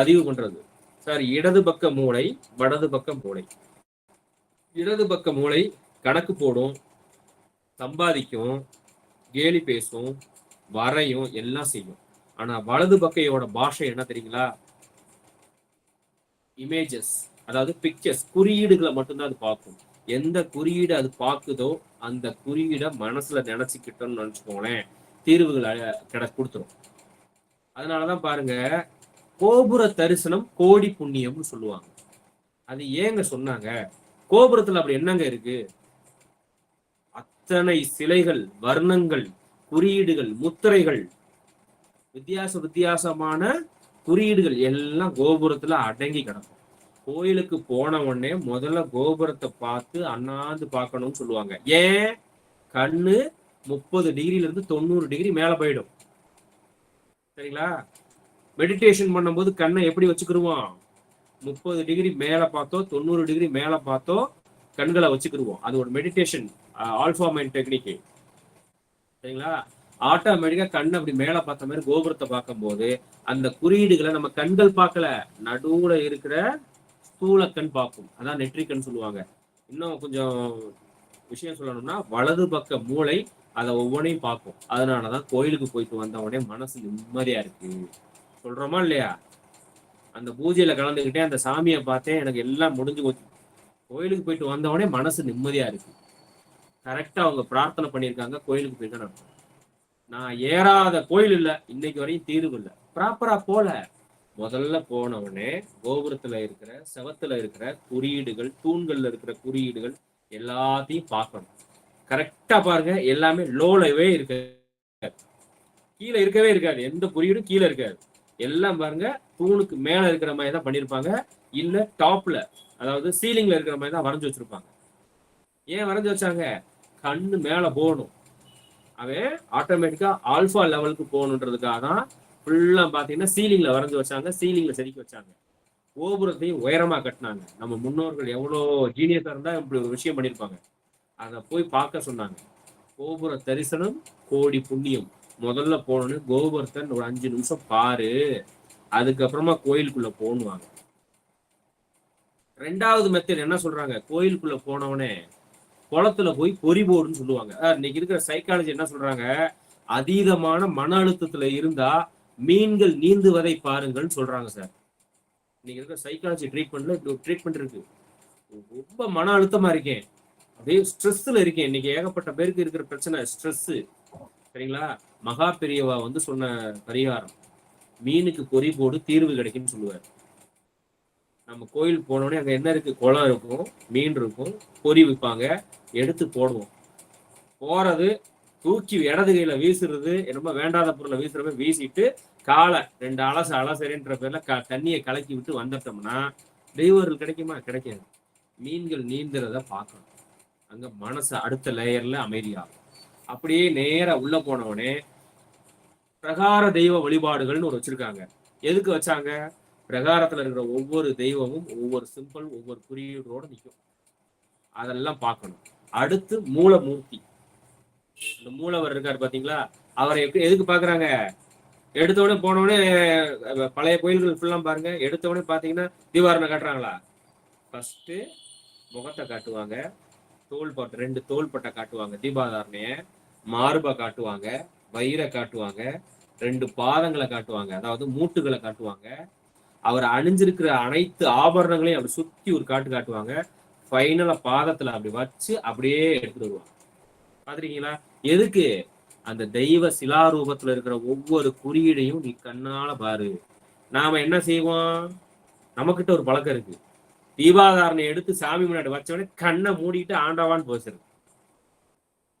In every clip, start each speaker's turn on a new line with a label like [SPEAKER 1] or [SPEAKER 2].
[SPEAKER 1] பதிவு பண்றது. சார் இடது பக்க மூளை வலது பக்க மூளை. இடது பக்க மூளை கணக்கு போடும் சம்பாதிக்கும் கேலி பேசும் வரையும் எல்லாம் செய்யும். ஆனா வலது பக்கையோட பாஷை என்ன தெரியுங்களா? இமேஜஸ் அதாவது பிக்சர்ஸ் குறியீடுகளை மட்டும்தான் அது பார்க்கும். எந்த குறியீடு அது பார்க்குதோ அந்த குறியீடை மனசுல நினைச்சுக்கிட்டோம்னு நினைச்சுக்கோங்களேன் தீர்வுகளை கிட கொடுத்துரும். அதனாலதான் பாருங்க கோபுர தரிசனம் கோடி புண்ணியம்னு சொல்லுவாங்க. அது ஏங்க சொன்னாங்க? கோபுரத்துல அப்படி என்னங்க இருக்கு? அத்தனை சிலைகள் வர்ணங்கள் குறியீடுகள் முத்திரைகள் வித்தியாச வித்தியாசமான குறியீடுகள் எல்லாம் கோபுரத்துல அடங்கி கிடக்கும். கோயிலுக்கு போன உடனே முதல்ல கோபுரத்தை பார்த்து அண்ணாந்து பார்க்கணும்னு சொல்லுவாங்க. ஏன்? கண்ணு முப்பது டிகிரில இருந்து தொண்ணூறு டிகிரி மேல போயிடும். சரிங்களா? மெடிடேஷன் பண்ணும்போது கண்ணை எப்படி வச்சுக்கிருவோம்? முப்பது டிகிரி மேலே பார்த்தோ தொண்ணூறு டிகிரி மேலே பார்த்தோ கண்களை வச்சுக்கிருவோம். அது ஒரு மெடிடேஷன் ஆல்ஃபா மைண்ட் டெக்னிக் சரிங்களா? ஆட்டோமேட்டிக்காக கண் அப்படி மேலே பார்த்த மாதிரி கோபுரத்தை பார்க்கும்போது அந்த குறியீடுகளை நம்ம கண்கள் பார்க்கல நடுவில் இருக்கிற ஸ்தூல கண் பார்க்கும் அதான் நெற்றி கண் சொல்லுவாங்க. இன்னும் கொஞ்சம் விஷயம் சொல்லணும்னா வலது பக்க மூளை அதை ஒவ்வொன்றையும் பார்க்கும். அதனாலதான் கோயிலுக்கு போயிட்டு வந்த உடனே மனசு நிம்மதியாக இருக்குது சொல்றோமா இல்லையா? அந்த பூஜையில கலந்துக்கிட்டே அந்த சாமியை பார்த்தேன் எனக்கு எல்லாம் முடிஞ்சு போச்சு. கோயிலுக்கு போயிட்டு வந்தவொடனே மனசு நிம்மதியா இருக்கு. கரெக்டா அவங்க பிரார்த்தனை பண்ணியிருக்காங்க கோயிலுக்கு போயிருக்கான்னு நடக்கும் நான் ஏறாத கோயில் இல்லை இன்னைக்கு வரையும் தீர்வு இல்லை. ப்ராப்பரா போல. முதல்ல போனவொடனே கோபுரத்துல இருக்கிற செவத்துல இருக்கிற குறியீடுகள் தூண்கள்ல இருக்கிற குறியீடுகள் எல்லாத்தையும் பார்க்கணும். கரெக்டா பாருங்க எல்லாமே லோலவே இருக்காது. கீழே இருக்கவே இருக்காது. எந்த குறியீடும் கீழே இருக்காது. எல்லாம் பாருங்க தூணுக்கு மேல இருக்கிற மாதிரி தான் பண்ணிருப்பாங்க. இல்ல டாப்ல அதாவது சீலிங்ல இருக்கிற மாதிரி தான் வரைஞ்சு வச்சிருப்பாங்க. ஏன் வரைஞ்சு வச்சாங்க? கண்ணு மேல போகணும். அவன் ஆட்டோமேட்டிக்கா ஆல்ஃபா லெவலுக்கு போகணுன்றதுக்காக தான் ஃபுல்லா பாத்தீங்கன்னா சீலிங்ல வரைஞ்சு வச்சாங்க சீலிங்ல செதுக்கி வச்சாங்க. கோபுரத்தையும் உயரமா கட்டினாங்க. நம்ம முன்னோர்கள் எவ்வளோ ஜீனியஸா இருந்தா இப்படி ஒரு விஷயம் பண்ணியிருப்பாங்க அதை போய் பார்க்க சொன்னாங்க. கோபுர தரிசனம் கோடி புண்ணியம். முதல்ல போனோன்னு கோபுரத்தை ஒரு அஞ்சு நிமிஷம் பாரு. அதுக்கப்புறமா கோயிலுக்குள்ள போனுவாங்க ரெண்டாவது மெத்தட் என்ன சொல்றாங்க? கோயிலுக்குள்ள போனவனே குளத்துல போய் பொறி போடுன்னு சொல்லுவாங்க. இன்னைக்கு இருக்கிற சைக்காலஜி என்ன சொல்றாங்க? அதீதமான மன அழுத்தத்துல இருந்தா மீன்கள் நீந்துவதை பாருங்கள்னு சொல்றாங்க சார் இன்னைக்கு இருக்கிற சைக்காலஜி ட்ரீட்மெண்ட்ல இப்படி ஒரு ட்ரீட்மெண்ட் இருக்கு. ரொம்ப மன அழுத்தமா இருக்கேன். அப்படியே ஸ்ட்ரெஸ்ல இருக்கேன். இன்னைக்கு ஏகப்பட்ட பேருக்கு இருக்கிற பிரச்சனை ஸ்ட்ரெஸ் சரிங்களா? மகா பெரியவா வந்து சொன்ன பரிகாரம். மீனுக்கு பொறி போடு தீர்வு கிடைக்கும்னு சொல்லுவார். நம்ம கோயில் போனோடனே அங்கே என்ன இருக்கு? குளம் இருக்கும் மீன் இருக்கும் பொறி விற்பாங்க எடுத்து போடுவோம். போறது தூக்கி இடது கையில வீசுறது என்னமோ வேண்டாத பொருளை வீசுறப்ப வீசிட்டு காலை ரெண்டு அலசு அலசரின்ற பேர்ல க தண்ணியை கலக்கி விட்டு வந்துட்டோம்னா டிரைவர்கள் கிடைக்குமா? கிடைக்காது. மீன்கள் நீந்துறத பார்க்கணும். அங்க மனசு அடுத்த லேயர்ல அமைதியாகும். அப்படியே நேரா உள்ள போனவனே பிரகார தெய்வ வழிபாடுகள்னு ஒரு வச்சிருக்காங்க. எதுக்கு வச்சாங்க? பிரகாரத்துல இருக்கிற ஒவ்வொரு தெய்வமும் ஒவ்வொரு சிம்பிள் ஒவ்வொரு குறியீடோட நிற்கும் அதெல்லாம் பார்க்கணும். அடுத்து மூலமூர்த்தி. இந்த மூலவர் இருக்காரு பாத்தீங்களா? அவரை எப்படி எதுக்கு பாக்குறாங்க? எடுத்த உடனே பழைய கோயில்கள் ஃபுல்லாம் பாருங்க. எடுத்த உடனே பாத்தீங்கன்னா தீபாரணை காட்டுறாங்களா? ஃபர்ஸ்ட் முகத்தை காட்டுவாங்க. தோள்பட்டை ரெண்டு தோள்பட்டை காட்டுவாங்க தீபாதாரணைய. மார்பை காட்டுவாங்க வயிறை காட்டுவாங்க ரெண்டு பாதங்களை காட்டுவாங்க அதாவது மூட்டுகளை காட்டுவாங்க. அவர் அணிஞ்சிருக்கிற அனைத்து ஆபரணங்களையும் அப்படி சுத்தி ஒரு காட்டு காட்டுவாங்க. ஃபைனலா பாதத்துல அப்படி வச்சு அப்படியே எடுத்துட்டு வருவாங்க. பாத்துருக்கீங்களா? எதுக்கு? அந்த தெய்வ சிலாரூபத்துல இருக்கிற ஒவ்வொரு குறியீடையும் நீ கண்ணால பாரு. நாம என்ன செய்வோம்? நமக்கிட்ட ஒரு பழக்கம் இருக்கு. தீபாதாரணை எடுத்து சாமி முன்னாடி வச்சவொடனே கண்ணை மூடிட்டு ஆண்டவான்னு பேசுறது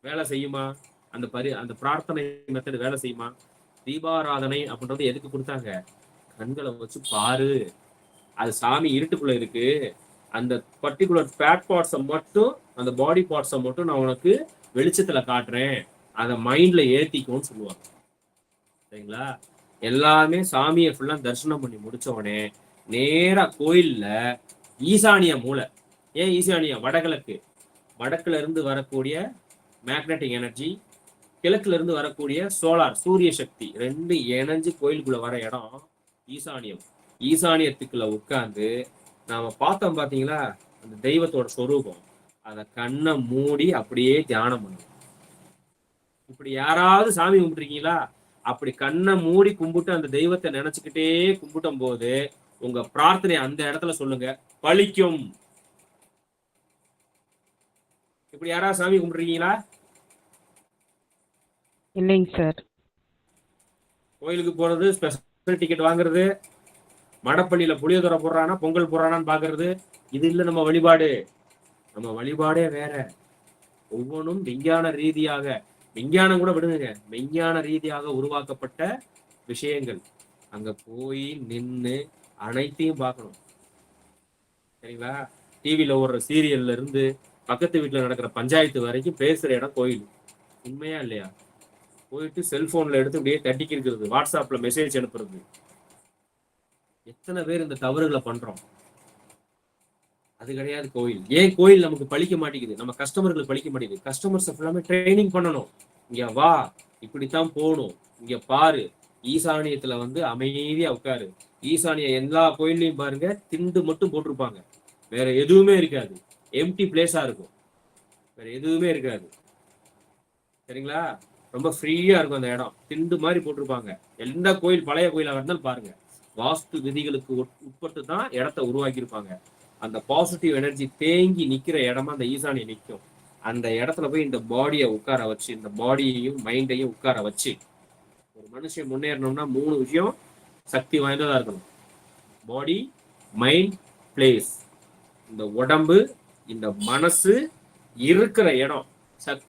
[SPEAKER 1] வேலை செய்யுமா? அந்த பரி அந்த பிரார்த்தனை மெத்தட் வேலை செய்யுமா? தீபாராதனை அப்படின்றது எதுக்கு கொடுத்தாங்க? கண்களை வச்சு பாரு. அது சாமி இருட்டுக்குள்ள இருக்கு. அந்த பர்டிகுலர் ஃபேட் பார்ட்ஸை மட்டும் அந்த பாடி பார்ட்ஸை மட்டும் நான் உனக்கு வெளிச்சத்துல காட்டுறேன். அதை மைண்ட்ல ஏத்திக்கும்னு சொல்லுவாங்க. சரிங்களா? எல்லாமே சாமியை ஃபுல்லா தரிசனம் பண்ணி முடிச்ச உடனே நேரா கோயில்ல ஈசானிய மூளை. ஏன் ஈசானியா? வடகிழக்கு. வடக்குல இருந்து வரக்கூடிய மேக்னெட்டிக் எனர்ஜி கிழக்குல இருந்து வரக்கூடிய சோலார் சூரிய சக்தி ரெண்டு இணைஞ்சு கோயிலுக்குள்ள வர இடம் ஈசானியம். ஈசானியத்துக்குள்ள உட்கார்ந்து நாம பார்த்தோம் பாத்தீங்களா அந்த தெய்வத்தோட சொரூபம். அத கண்ணை மூடி அப்படியே தியானம் பண்ணும். இப்படி யாராவது சாமி கும்பிட்டுருக்கீங்களா? அப்படி கண்ணை மூடி கும்பிட்டு அந்த தெய்வத்தை நினைச்சுக்கிட்டே கும்பிட்டும் போது உங்க பிரார்த்தனை அந்த இடத்துல சொல்லுங்க. பழிக்கும் இப்படி யாராவது சாமி கும்பிட்டுருக்கீங்களா?
[SPEAKER 2] இல்லைங்க சார்.
[SPEAKER 1] கோயிலுக்கு போறது ஸ்பெஷல் டிக்கெட் வாங்குறது மடப்பள்ளியில புளியோதரை போடுறானா பொங்கல் போடுறானான்னு பாக்குறது இது இல்ல நம்ம வழிபாடு. நம்ம வழிபாடே வேற. ஒவ்வொன்றும் விஞ்ஞான ரீதியாக விஞ்ஞானம் கூட விடுங்க விஞ்ஞான ரீதியாக உருவாக்கப்பட்ட விஷயங்கள். அங்க போய் நின்னு அனைத்தையும் பார்க்கணும். சரிங்களா? டிவியில ஓடுற சீரியல்ல இருந்து பக்கத்து வீட்டுல நடக்கிற பஞ்சாயத்து வரைக்கும் பேசுற இடம் கோயில். உண்மையா இல்லையா? போயிட்டு செல்போன்ல எடுத்து அப்படியே தட்டிக்கி இருக்கிறது வாட்ஸ்அப்ல மெசேஜ் அனுப்புறது. எத்தனை பேர் இந்த தவறுகளை பண்றோம்? அது கிடையாது கோயில். ஏன் கோயில் நமக்கு பழிக்க மாட்டேங்குது? நம்ம கஸ்டமர்களுக்கு பழிக்க மாட்டேங்குது. கஸ்டமர்ஸ் ஃபுல்லாமே ட்ரைனிங் பண்ணணும். இங்க வா இப்படித்தான் போகணும். இங்க பாரு. ஈசானியத்துல வந்து அமைதியா உட்காரு. ஈசானிய எல்லா கோயில்லையும் பாருங்க திண்டு மட்டும் போட்டிருப்பாங்க. வேற எதுவுமே இருக்காது. எம்டி பிளேஸா இருக்கும். வேற எதுவுமே இருக்காது. சரிங்களா? ரொம்ப ஃப்ரீயா இருக்கும் அந்த இடம். திண்டு மாதிரி போட்டிருப்பாங்க. எந்த கோயில் பழைய கோயிலாக இருந்தாலும் பாருங்க. வாஸ்து விதிகளுக்கு உட்- உட்பட்டு தான் இடத்த உருவாக்கியிருப்பாங்க. அந்த பாசிட்டிவ் எனர்ஜி தேங்கி நிக்கிற இடமா அந்த ஈசானி நிற்கும் அந்த இடத்துல போய் இந்த பாடியை உட்கார வச்சு இந்த பாடியையும் மைண்டையும் உட்கார வச்சு ஒரு மனுஷன் முன்னேறணும்னா மூணு விஷயம் சக்தி வாய்ந்ததா இருக்கணும். பாடி மைண்ட் பிளேஸ் இந்த உடம்பு இந்த மனசு இருக்கிற இடம்.